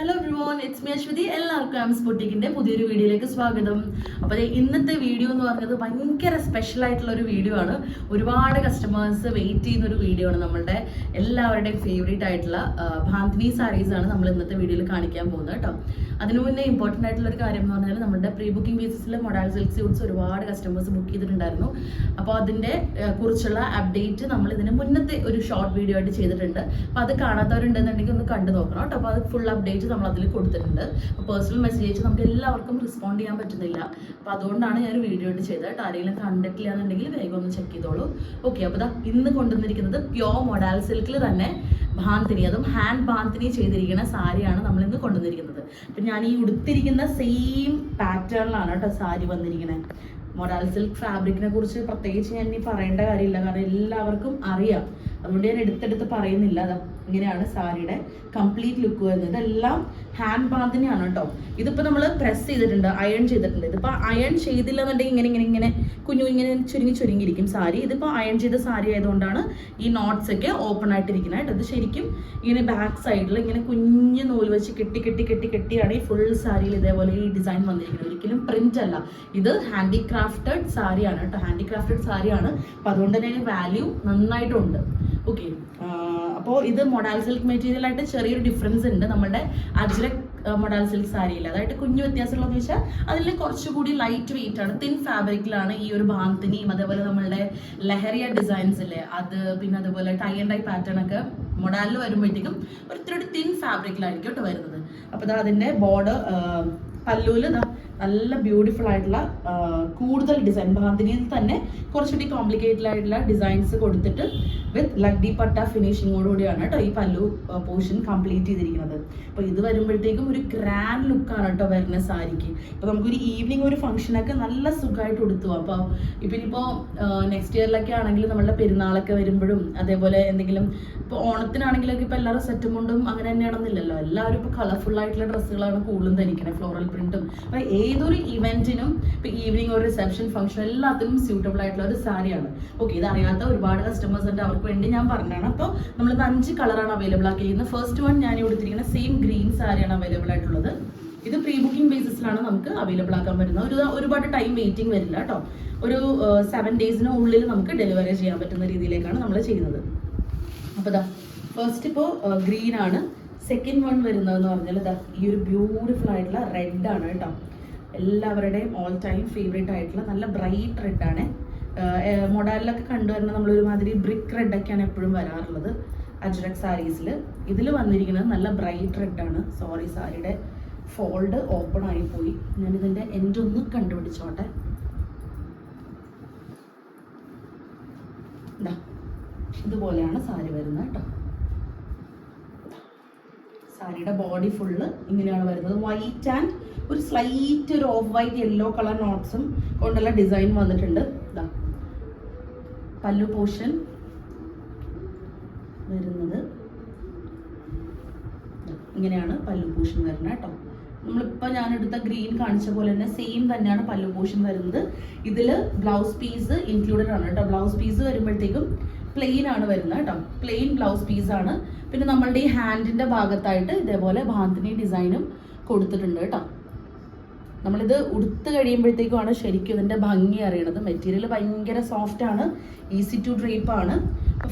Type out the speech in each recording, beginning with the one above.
Hello everyone it's me Ashwathy എല്ലാവർക്കും ആംസ് പൊട്ടിക്കിന്റെ പുതിയൊരു വീഡിയോയിലേക്ക് സ്വാഗതം. അപ്പോൾ ഇന്നത്തെ വീഡിയോ എന്ന് പറഞ്ഞത് ഭയങ്കര സ്പെഷ്യൽ ആയിട്ടുള്ള ഒരു വീഡിയോ ആണ്. ഒരുപാട് കസ്റ്റമേഴ്സ് വെയിറ്റ് ചെയ്യുന്ന ഒരു വീഡിയോ ആണ് നമ്മളുടെ എല്ലാവരുടെയും ഫേവറേറ്റ് ആയിട്ടുള്ള ഭാന്ത്വി സാരീസ് ആണ് നമ്മൾ ഇന്നത്തെ വീഡിയോയിൽ കാണിക്കാൻ പോകുന്നത് കേട്ടോ. അതിനു മുന്നേ ഇമ്പോർട്ടന്റ് ആയിട്ടുള്ള ഒരു കാര്യം എന്ന് പറഞ്ഞാൽ നമ്മുടെ പ്രീ ബുക്കിംഗ് ബേസിസിൽ മൊഡാൽ സിൽക്ക് സ്യൂട്ട്സ് ഒരുപാട് കസ്റ്റമേഴ്സ് ബുക്ക് ചെയ്തിട്ടുണ്ടായിരുന്നു. അപ്പോൾ അതിന്റെ കുറിച്ചുള്ള അപ്ഡേറ്റ് നമ്മൾ ഇതിന് മുന്നത്തെ ഒരു ഷോർട്ട് വീഡിയോ ആയിട്ട് ചെയ്തിട്ടുണ്ട്. അപ്പോൾ അത് കാണാത്തവരുണ്ടെന്നുണ്ടെങ്കിൽ ഒന്ന് കണ്ടു നോക്കണം കേട്ടോ. അപ്പോൾ അത് ഫുൾ അപ്ഡേറ്റ് നമ്മൾ അതിൽ കൊടുത്തിട്ടുണ്ട്. അപ്പോൾ പേഴ്സണൽ മെസ്സേജ് അയച്ച് നമുക്ക് എല്ലാവർക്കും റെസ്പോണ്ട് ചെയ്യാൻ പറ്റുന്നില്ല. അപ്പോൾ അതുകൊണ്ടാണ് ഞാൻ ഒരു വീഡിയോ ഇട്ട് ചെയ്തത് ആരെങ്കിലും കണ്ടിട്ടില്ല എന്നുണ്ടെങ്കിൽ വേഗം ഒന്ന് ചെക്ക് ചെയ്തോളൂ. ഓക്കെ അപ്പോൾ ഇതാ ഇന്ന് കൊണ്ടുവന്നിരിക്കുന്നത് പ്യോർ മൊഡാൽ സിൽക്കിൽ തന്നെ ഭാന്തിനി അതും ഹാൻഡ് ഭാന്തിനി ചെയ്തിരിക്കുന്ന സാരിയാണ് നമ്മൾ ഇന്ന് കൊണ്ടുവന്നിരിക്കുന്നത്. അപ്പം ഞാൻ ഈ ഉടുത്തിരിക്കുന്ന സെയിം പാറ്റേണിലാണ് കേട്ടോ സാരി വന്നിരിക്കുന്നത് മൊഡാൽ സിൽക്ക് ഫാബ്രിക്കിനെ കുറിച്ച് പ്രത്യേകിച്ച് ഞാൻ ഇനി പറയേണ്ട കാര്യമില്ല. കാരണം എല്ലാവർക്കും അറിയാം. അതുകൊണ്ട് ഞാൻ എടുത്തെടുത്ത് പറയുന്നില്ല. അത് ഇങ്ങനെയാണ് സാരിയുടെ കംപ്ലീറ്റ് ലുക്ക് വരുന്നത്. ഇതെല്ലാം ഹാൻഡ് ബാന്തിനെയാണ് കേട്ടോ. ഇതിപ്പോൾ നമ്മൾ പ്രസ് ചെയ്തിട്ടുണ്ട് അയൺ ചെയ്തിട്ടുണ്ട്. ഇതിപ്പോൾ അയൺ ചെയ്തില്ല എന്നുണ്ടെങ്കിൽ ഇങ്ങനെ ഇങ്ങനെ ഇങ്ങനെ കുഞ്ഞു ഇങ്ങനെ ചുരുങ്ങി ചുരുങ്ങിയിരിക്കും സാരി. ഇതിപ്പോൾ അയൺ ചെയ്ത സാരി ആയതുകൊണ്ടാണ് ഈ നോട്ട്സ് ഒക്കെ ഓപ്പൺ ആയിട്ടിരിക്കുന്നത് കേട്ടോ. ഇത് ശരിക്കും ഇങ്ങനെ ബാക്ക് സൈഡിൽ ഇങ്ങനെ കുഞ്ഞു നൂൽ വെച്ച് കെട്ടി കെട്ടി കെട്ടി കെട്ടിയാണ് ഈ ഫുൾ സാരിയിൽ ഇതേപോലെ ഈ ഡിസൈൻ വന്നിരിക്കുന്നത്. ഒരിക്കലും പ്രിന്റ് അല്ല. ഇത് ഹാൻഡിക്രാഫ്റ്റഡ് സാരിയാണ് കേട്ടോ. ഹാൻഡിക്രാഫ്റ്റഡ് സാരിയാണ് അപ്പോൾ അതുകൊണ്ട് തന്നെ അതിന് വാല്യൂ നന്നായിട്ടുണ്ട്. ഓക്കെ അപ്പോൾ ഇത് മൊഡാൽ സിൽക്ക് മെറ്റീരിയൽ ആയിട്ട് ചെറിയൊരു ഡിഫറൻസ് ഉണ്ട്. നമ്മുടെ അജ്രക് മൊഡാൽ സിൽക്ക് സാരിയിൽ അതായത് കുഞ്ഞു വ്യത്യാസമുള്ളതെന്ന് വെച്ചാൽ അതിൽ കുറച്ചുകൂടി ലൈറ്റ് വെയിറ്റ് ആണ്. തിൻ ഫാബ്രിക്കിലാണ് ഈ ഒരു ഭാന്തിനിയും അതേപോലെ നമ്മളുടെ ലഹരിയ ഡിസൈൻസ് ഇല്ലേ അത് പിന്നെ അതുപോലെ ടൈ ആൻഡ് ടൈ പാറ്റേൺ ഒക്കെ മൊഡാലിൽ വരുമ്പോഴത്തേക്കും ഒരിത്തിരി തിൻ ഫാബ്രിക്കിലായിരിക്കും കേട്ടോ വരുന്നത്. അപ്പോൾ അതിന്റെ ബോർഡർ പല്ലൂൽ നല്ല ബ്യൂട്ടിഫുൾ ആയിട്ടുള്ള കൂടുതൽ ഡിസൈൻ ഭാന്തിനിയിൽ തന്നെ കുറച്ചുകൂടി കോംപ്ലിക്കേറ്റഡ് ആയിട്ടുള്ള ഡിസൈൻസ് കൊടുത്തിട്ട് വിത്ത് ലഗ്ഡി പട്ട ഫിനിഷിങ്ങോടുകൂടിയാണ് കേട്ടോ ഈ പല്ലു പോർഷൻ കംപ്ലീറ്റ് ചെയ്തിരിക്കുന്നത്. അപ്പോൾ ഇത് വരുമ്പോഴത്തേക്കും ഒരു ഗ്രാൻഡ് ലുക്കാണ് കേട്ടോ വരുന്ന സാരിക്ക്. ഇപ്പോൾ നമുക്കൊരു ഈവനിങ് ഒരു ഫംഗ്ഷനൊക്കെ നല്ല സുഖമായിട്ട് കൊടുത്തു അപ്പോൾ ഇപ്പം ഇനിയിപ്പോൾ നെക്സ്റ്റ് ഇയറിലൊക്കെ ആണെങ്കിൽ നമ്മളുടെ പെരുന്നാളൊക്കെ വരുമ്പോഴും അതേപോലെ എന്തെങ്കിലും ഇപ്പോൾ ഓണത്തിനാണെങ്കിലൊക്കെ ഇപ്പോൾ എല്ലാവരും സെറ്റും കൊണ്ടും അങ്ങനെ തന്നെയാണെന്നില്ലല്ലോ. എല്ലാവരും ഇപ്പോൾ കളർഫുൾ ആയിട്ടുള്ള ഡ്രസ്സുകളാണ് കൂടുതലും ധരിക്കുന്നത് ഫ്ലോറൽ പ്രിന്റും അപ്പോൾ ഏതൊരു ഇവന്റിനും ഇപ്പൊ ഈവനിങ് ഒരു റിസപ്ഷൻ ഫംഗ്ഷൻ എല്ലാത്തിനും സ്യൂട്ടബിൾ ആയിട്ടുള്ള ഒരു സാരിയാണ്. ഓക്കെ ഇത് അറിയാത്ത ഒരുപാട് കസ്റ്റമേഴ്സ് ഉണ്ട്. അവർക്ക് വേണ്ടി ഞാൻ പറഞ്ഞതാണ്. അപ്പോൾ നമ്മളിത് അഞ്ച് കളറാണ് അവൈലബിൾ ആക്കിയിരിക്കുന്നത്. ഫസ്റ്റ് വൺ ഞാൻ കൊടുത്തിരിക്കുന്ന സെയിം ഗ്രീൻ സാരിയാണ് അവൈലബിൾ ആയിട്ടുള്ളത്. ഇത് പ്രീ ബുക്കിംഗ് ബേസിസിലാണ് നമുക്ക് അവൈലബിൾ ആക്കാൻ പറ്റുന്നത്. ഒരു ഒരുപാട് ടൈം വെയിറ്റിംഗ് വരില്ല കേട്ടോ. ഒരു സെവൻ ഡേയ്സിന് ഉള്ളിൽ നമുക്ക് ഡെലിവറി ചെയ്യാൻ പറ്റുന്ന രീതിയിലേക്കാണ് നമ്മൾ ചെയ്യുന്നത്. അപ്പോൾ ഇതാ ഫസ്റ്റ് ഇപ്പോൾ ഗ്രീൻ ആണ്. സെക്കൻഡ് വൺ വരുന്നതെന്ന് പറഞ്ഞാൽ ഇതാ ഈ ഒരു ബ്യൂട്ടിഫുൾ ആയിട്ടുള്ള റെഡ് ആണ് കേട്ടോ. എല്ലാവരുടെയും ഓൾ ടൈം ഫേവറേറ്റ് ആയിട്ടുള്ള നല്ല ബ്രൈറ്റ് റെഡാണ് മൊഡാലിലൊക്കെ കണ്ടുവരുന്ന നമ്മൾ ഒരുമാതിരി ബ്രിക്ക് റെഡൊക്കെയാണ് എപ്പോഴും വരാറുള്ളത്. അജ്രക് സാരീസിൽ. ഇതിൽ വന്നിരിക്കുന്നത് നല്ല ബ്രൈറ്റ് റെഡാണ് സോറി സാരിയുടെ ഫോൾഡ് ഓപ്പൺ ആയിപ്പോയി. ഞാനിതിന്റെ എന്റെ ഒന്ന് കണ്ടുപിടിച്ചോട്ടെ. ഇതാ ഇതുപോലെയാണ് സാരി വരുന്നത് കേട്ടോ. സാരിയുടെ ബോഡി ഫുള്ള് ഇങ്ങനെയാണ് വരുന്നത്. വൈറ്റ് ആൻഡ് ഒരു സ്ലൈറ്റ് ഒരു ഓഫ് വൈറ്റ് യെല്ലോ കളർ നോട്ട്സും കൊണ്ടുള്ള ഡിസൈൻ വന്നിട്ടുണ്ട്. ഇതാ പല്ലു പോർഷൻ വരുന്നത്. ഇങ്ങനെയാണ് പല്ലു പോർഷൻ വരുന്നത് കേട്ടോ. നമ്മളിപ്പോൾ ഞാൻ എടുത്ത ഗ്രീൻ കാണിച്ച പോലെ തന്നെ സെയിം തന്നെയാണ് പല്ലു പോർഷൻ വരുന്നത്. ഇതിൽ ബ്ലൗസ് പീസ് ഇൻക്ലൂഡഡ് ആണ് കേട്ടോ. ബ്ലൗസ് പീസ് വരുമ്പോഴത്തേക്കും പ്ലെയിൻ ആണ് വരുന്നത് കേട്ടോ. പ്ലെയിൻ ബ്ലൗസ് പീസ് ആണ്. പിന്നെ നമ്മളുടെ ഈ ഹാൻഡിന്റെ ഭാഗത്തായിട്ട് ഇതേപോലെ ഭാന്തിനി ഡിസൈനും കൊടുത്തിട്ടുണ്ട് കേട്ടോ. നമ്മളിത് ഉടുത്ത് കഴിയുമ്പോഴത്തേക്കുമാണ് ശരിക്കും ഇതിന്റെ ഭംഗി അറിയണത്. മെറ്റീരിയൽ ഭയങ്കര സോഫ്റ്റ് ആണ് ഈസി ടു ഡ്രേപ്പ് ആണ്.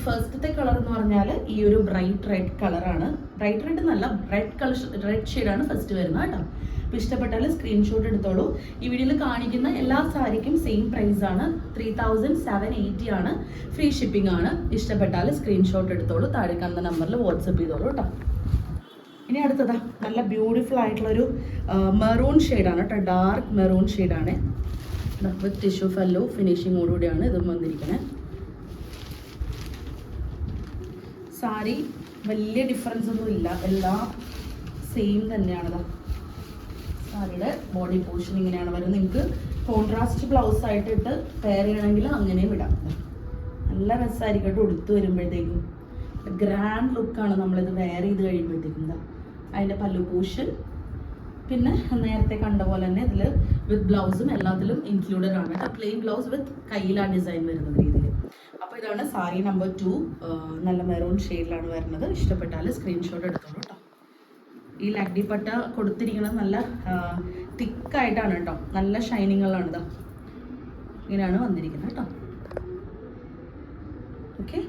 ഫസ്റ്റത്തെ കളർ എന്ന് പറഞ്ഞാൽ ഈ ഒരു ബ്രൈറ്റ് റെഡ് കളറാണ് ബ്രൈറ്റ് റെഡ് എന്നല്ല റെഡ് കളർ റെഡ് ഷെയ്ഡാണ് ഫസ്റ്റ് വരുന്നത് കേട്ടോ. അപ്പോൾ ഇഷ്ടപ്പെട്ടാൽ സ്ക്രീൻഷോട്ട് എടുത്തോളൂ. ഈ വീഡിയോയിൽ കാണിക്കുന്ന എല്ലാ സാരിക്കും സെയിം പ്രൈസ് ആണ്. ത്രീ തൗസൻഡ് സെവൻ എയ്റ്റി ആണ്. ഫ്രീ ഷിപ്പിംഗ് ആണ്. ഇഷ്ടപ്പെട്ടാൽ സ്ക്രീൻഷോട്ട് എടുത്തോളൂ. താഴെ കാണുന്ന നമ്പറിൽ വാട്സപ്പ് ചെയ്തോളൂ കേട്ടോ. ഇനി അടുത്തതാ നല്ല ബ്യൂട്ടിഫുൾ ആയിട്ടുള്ളൊരു മെറൂൺ ഷെയ്ഡാണ് കേട്ടോ. ഡാർക്ക് മെറൂൺ ഷെയ്ഡാണ് വിത്ത് ടിഷ്യൂ ഫെല്ലോ ഫിനിഷിങ്ങോടുകൂടിയാണ് ഇതും വന്നിരിക്കുന്നത് സാരി വലിയ ഡിഫറൻസ് ഒന്നും ഇല്ല. എല്ലാം സെയിം തന്നെയാണ് സാരിയുടെ ബോഡി പോർഷൻ ഇങ്ങനെയാണ് വരുന്നത്. നിങ്ങൾക്ക് കോൺട്രാസ്റ്റ് ബ്ലൗസ് ആയിട്ട് ഇട്ട് പെയർ ചെയ്യണമെങ്കിൽ അങ്ങനെയും ഇടാം. നല്ല രസമായിരിക്കും കേട്ടോ ഉടുത്ത് വരുമ്പോഴത്തേക്കും. ഗ്രാൻഡ് ലുക്കാണ് നമ്മളിത് വെയർ ചെയ്ത് കഴിയുമ്പോഴത്തേക്കും ഇതാ. അതിന്റെ പല്ലു പോർഷൻ പിന്നെ നേരത്തെ കണ്ട പോലെ തന്നെ ഇതിൽ വിത്ത് ബ്ലൗസും എല്ലാത്തിലും ഇൻക്ലൂഡഡ് ആണ് കേട്ടോ. പ്ലെയിൻ ബ്ലൗസ് വിത്ത് കയ്യിലാണ് ഡിസൈൻ വരുന്ന രീതിയിൽ അപ്പോൾ ഇതാണ് സാരി നമ്പർ ടു നല്ല മെറൂൺ ഷെയ്ഡിലാണ് വരുന്നത്. ഇഷ്ടപ്പെട്ടാൽ സ്ക്രീൻഷോട്ട് എടുത്തോളൂ കേട്ടോ. ഈ ലഗ്ഡി പട്ട കൊടുത്തിരിക്കുന്നത് നല്ല തിക്കായിട്ടാണ് കേട്ടോ. നല്ല ഷൈനിങ്ങുകളാണ് ഇതാ. ഇങ്ങനെയാണ് വന്നിരിക്കുന്നത് കേട്ടോ. ഓക്കെ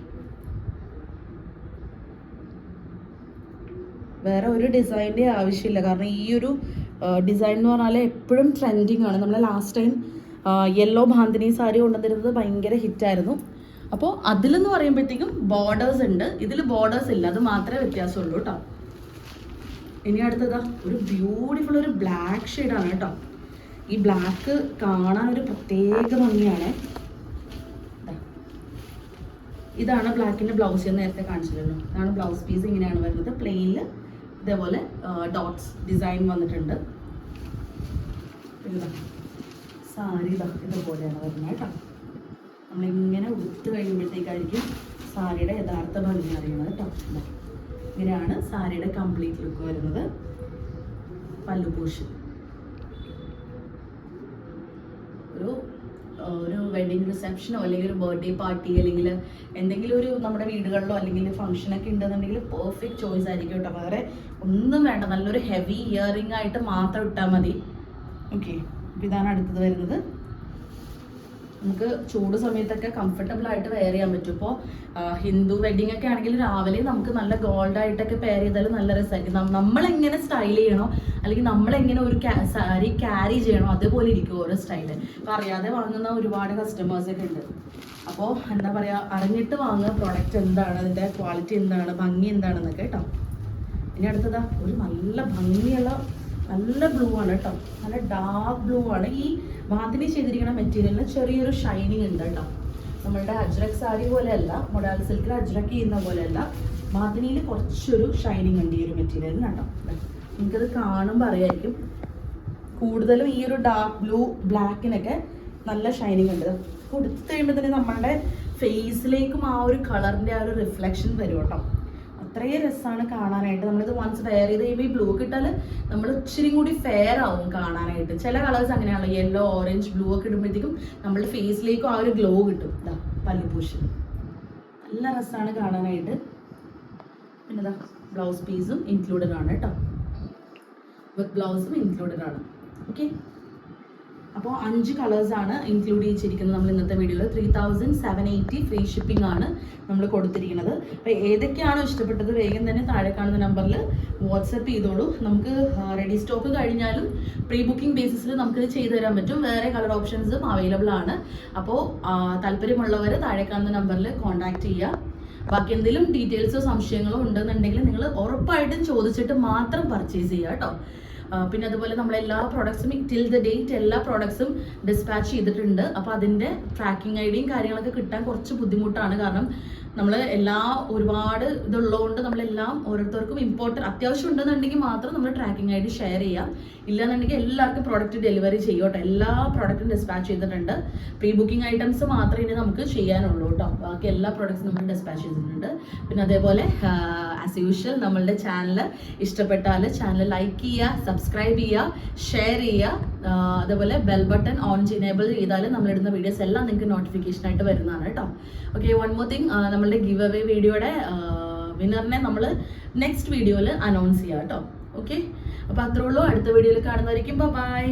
വേറെ ഒരു ഡിസൈന്റെ ആവശ്യമില്ല. കാരണം ഈ ഒരു ഡിസൈൻ എന്ന് പറഞ്ഞാൽ എപ്പോഴും ട്രെൻഡിങ് ആണ്. നമ്മൾ last time yellow bandhani sari കൊണ്ടുവന്നിരുന്നത് ഭയങ്കര ഹിറ്റായിരുന്നു അപ്പോൾ അതിലെന്ന് പറയുമ്പോഴത്തേക്കും ബോർഡേഴ്സ് ഉണ്ട്. ഇതിൽ ബോർഡേഴ്സ് ഇല്ല. അത് മാത്രമേ വ്യത്യാസമുള്ളൂ കേട്ടോ. ഇനി അടുത്തതാ ഒരു ബ്യൂട്ടിഫുൾ ഒരു ബ്ലാക്ക് ഷെയ്ഡാണ് കേട്ടോ. ഈ ബ്ലാക്ക് കാണാൻ ഒരു പ്രത്യേക ഭംഗിയാണ്. ഇതാണ് ബ്ലാക്കിന്റെ ബ്ലൗസ് ഞാൻ നേരത്തെ കാണിച്ചിരുന്നു. ഇതാണ് ബ്ലൗസ് പീസ് ഇങ്ങനെയാണ് വരുന്നത്. പ്ലെയിനിൽ ഇതേപോലെ ഡോട്ട്സ് ഡിസൈൻ വന്നിട്ടുണ്ട്. സാരി ഇതാ ഇതുപോലെയാണ് വരുന്നത് കേട്ടോ. നമ്മളിങ്ങനെ ഉടുത്ത് കഴിയുമ്പോഴത്തേക്കായിരിക്കും സാരിയുടെ യഥാർത്ഥ ഭംഗി അറിയുന്നത് കേട്ടോ. ഇങ്ങനെയാണ് സാരിയുടെ കംപ്ലീറ്റ് ലുക്ക് വരുന്നത്. പല്ലു ആ, ഒരു വെഡിങ് റിസപ്ഷനോ അല്ലെങ്കിൽ ഒരു ബർത്ത്ഡേ പാർട്ടി അല്ലെങ്കിൽ എന്തെങ്കിലും ഒരു നമ്മുടെ വീടുകളിലോ അല്ലെങ്കിൽ ഫംഗ്ഷനൊക്കെ ഉണ്ടെന്നുണ്ടെങ്കിൽ പെർഫെക്റ്റ് ചോയ്സ് ആയിരിക്കും കേട്ടോ. വേറെ ഒന്നും വേണ്ട. നല്ലൊരു ഹെവി ഇയറിംഗ് ആയിട്ട് മാത്രം ഇട്ടാൽ മതി. ഓക്കെ ഇതാണ് അടുത്തത് വരുന്നത്. നമുക്ക് ചൂട് സമയത്തൊക്കെ കംഫർട്ടബിൾ ആയിട്ട് വെയർ ചെയ്യാൻ പറ്റും. ഇപ്പോൾ ഹിന്ദു വെഡിങ് ഒക്കെ ആണെങ്കിൽ രാവിലെ നമുക്ക് നല്ല ഗോൾഡ് ആയിട്ടൊക്കെ പെയർ ചെയ്താൽ നല്ല രസമായിരിക്കും നമ്മളെങ്ങനെ സ്റ്റൈൽ ചെയ്യണോ അല്ലെങ്കിൽ നമ്മളെങ്ങനെ ഒരു സാരി ക്യാരി ചെയ്യണോ അതേപോലെ ഇരിക്കും ഓരോ സ്റ്റൈൽ അപ്പോൾ അറിയാതെ വാങ്ങുന്ന ഒരുപാട് കസ്റ്റമേഴ്സൊക്കെ ഉണ്ട്. അപ്പോൾ എന്താ പറയുക അറിഞ്ഞിട്ട് വാങ്ങുക പ്രോഡക്റ്റ് എന്താണ് അതിന്റെ ക്വാളിറ്റി എന്താണ് ഭംഗി എന്താണെന്നൊക്കെ കേട്ടോ. ഇനി അടുത്തതാ ഒരു നല്ല ഭംഗിയുള്ള നല്ല ബ്ലൂ ആണ് കേട്ടോ നല്ല ഡാർക്ക് ബ്ലൂ ആണ്. ഈ മാതിരി ചെയ്തിരിക്കുന്ന മെറ്റീരിയലിന് ചെറിയൊരു ഷൈനിങ് ഉണ്ട് കേട്ടോ നമ്മളുടെ അജ്രക് സാരി പോലെയല്ല മൊഡാൽ സിൽക്കിൽ അജ്രക് ചെയ്യുന്ന പോലെയല്ല മാതിനിയിൽ കുറച്ചൊരു ഷൈനിങ് ഉണ്ട് ഈ ഒരു മെറ്റീരിയലിന് കേട്ടോ നിങ്ങൾക്കത് കാണുമ്പോൾ അറിയായിരിക്കും കൂടുതലും ഈ ഒരു ഡാർക്ക് ബ്ലൂ ബ്ലാക്കിനൊക്കെ നല്ല ഷൈനിങ് ഉണ്ട്. കൊടുത്തു കഴിയുമ്പോൾ തന്നെ നമ്മളുടെ ഫേസിലേക്കും ആ ഒരു കളറിന്റെ ആ ഒരു റിഫ്ലക്ഷൻ വരും കേട്ടോ അത്രയും രസമാണ് കാണാനായിട്ട്. നമ്മളിത് വൺസ് വെയർ ചെയ്ത് കഴിയുമ്പോൾ ഈ ബ്ലൂ ഇട്ടാൽ നമ്മൾ ഇച്ചിരി കൂടി ഫെയർ ആവും കാണാനായിട്ട്. ചില കളേഴ്സ് അങ്ങനെയാണല്ലോ യെല്ലോ ഓറഞ്ച് ബ്ലൂ ഒക്കെ ഇടുമ്പോഴത്തേക്കും നമ്മുടെ ഫേസിലേക്കും ആ ഒരു ഗ്ലോ കിട്ടും. ഇതാ പല്ലുപൂഷൻ നല്ല രസമാണ് കാണാനായിട്ട്. പിന്നെ ഇതാ ബ്ലൗസ് പീസും ഇൻക്ലൂഡഡ് ആണ് കേട്ടോ. വിത്ത് ബ്ലൗസും ഇൻക്ലൂഡഡ് ആണ്. ഓക്കെ അപ്പോൾ അഞ്ച് കളേഴ്സ് ആണ് ഇൻക്ലൂഡ് ചെയ്തിരിക്കുന്നത് നമ്മൾ ഇന്നത്തെ വീഡിയോയിൽ three thousand seven eighty free shipping ആണ് നമ്മൾ കൊടുത്തിരിക്കുന്നത്. അപ്പോൾ ഏതൊക്കെയാണോ ഇഷ്ടപ്പെട്ടത് വേഗം തന്നെ താഴെ കാണുന്ന നമ്പറിൽ വാട്സപ്പ് ചെയ്തോളൂ. നമുക്ക് റെഡി സ്റ്റോക്ക് കഴിഞ്ഞാലും പ്രീ ബുക്കിംഗ് ബേസിസിൽ നമുക്കിത് ചെയ്തു തരാൻ പറ്റും. വേറെ കളർ ഓപ്ഷൻസും അവൈലബിൾ ആണ്. അപ്പോൾ താല്പര്യമുള്ളവർ താഴെ കാണുന്ന നമ്പറിൽ കോൺടാക്ട് ചെയ്യുക ബാക്കി എന്തെങ്കിലും ഡീറ്റെയിൽസോ സംശയങ്ങളോ ഉണ്ടെന്നുണ്ടെങ്കിൽ നിങ്ങൾ ഉറപ്പായിട്ടും ചോദിച്ചിട്ട് മാത്രം പർച്ചേസ് ചെയ്യുക കേട്ടോ. പിന്നെ അതുപോലെ നമ്മൾ എല്ലാ പ്രോഡക്ട്സും ടിൽ ദ ഡേറ്റ് എല്ലാ പ്രോഡക്ട്സും ഡിസ്പാച്ച് ചെയ്തിട്ടുണ്ട്. അപ്പോൾ അതിന്റെ ട്രാക്കിംഗ് ഐ ഡിയും കാര്യങ്ങളൊക്കെ കിട്ടാൻ കുറച്ച് ബുദ്ധിമുട്ടാണ്. കാരണം നമ്മൾ എല്ലാ ഒരുപാട് ഇതുള്ളതുകൊണ്ട് നമ്മളെല്ലാം ഓരോരുത്തർക്കും ഇമ്പോർട്ടന്റ് അത്യാവശ്യം ഉണ്ടെന്നുണ്ടെങ്കിൽ മാത്രം നമ്മൾ ട്രാക്കിംഗ് ആയിട്ട് ഷെയർ ചെയ്യാം. ഇല്ലാന്നുണ്ടെങ്കിൽ എല്ലാവർക്കും പ്രോഡക്റ്റ് ഡെലിവറി ചെയ്യോട്ടെ. എല്ലാ പ്രോഡക്റ്റും ഡിസ്പാച്ച് ചെയ്തിട്ടുണ്ട്. പ്രീ ബുക്കിംഗ് ഐറ്റംസ് മാത്രമേ ഇനി നമുക്ക് ചെയ്യാനുള്ളൂ കേട്ടോ. ബാക്കി എല്ലാ പ്രോഡക്റ്റ്സും നമ്മൾ ഡിസ്പാച്ച് ചെയ്തിട്ടുണ്ട്. പിന്നെ അതേപോലെ ആസ് യൂഷ്വൽ നമ്മളുടെ ചാനൽ ഇഷ്ടപ്പെട്ടാൽ ചാനൽ ലൈക്ക് ചെയ്യുക സബ്സ്ക്രൈബ് ചെയ്യുക ഷെയർ ചെയ്യുക. അതേപോലെ ബെൽ ബട്ടൺ ഓൺ എനേബിൾ ചെയ്താൽ നമ്മളിടുന്ന വീഡിയോസ് എല്ലാം നിങ്ങൾക്ക് നോട്ടിഫിക്കേഷൻ ആയിട്ട് വരുന്നതാണ് കേട്ടോ. ഓക്കെ വൺ മോർ തിങ് നമ്മളുടെ ഗിവ് അവേ വീഡിയോയുടെ വിന്നറിനെ നമ്മൾ നെക്സ്റ്റ് വീഡിയോയിൽ അനൗൺസ് ചെയ്യാം കേട്ടോ. ഓക്കെ അപ്പോൾ അത്രേ ഉള്ളൂ. അടുത്ത വീഡിയോയിൽ കാണുന്നതായിരിക്കും. ബൈ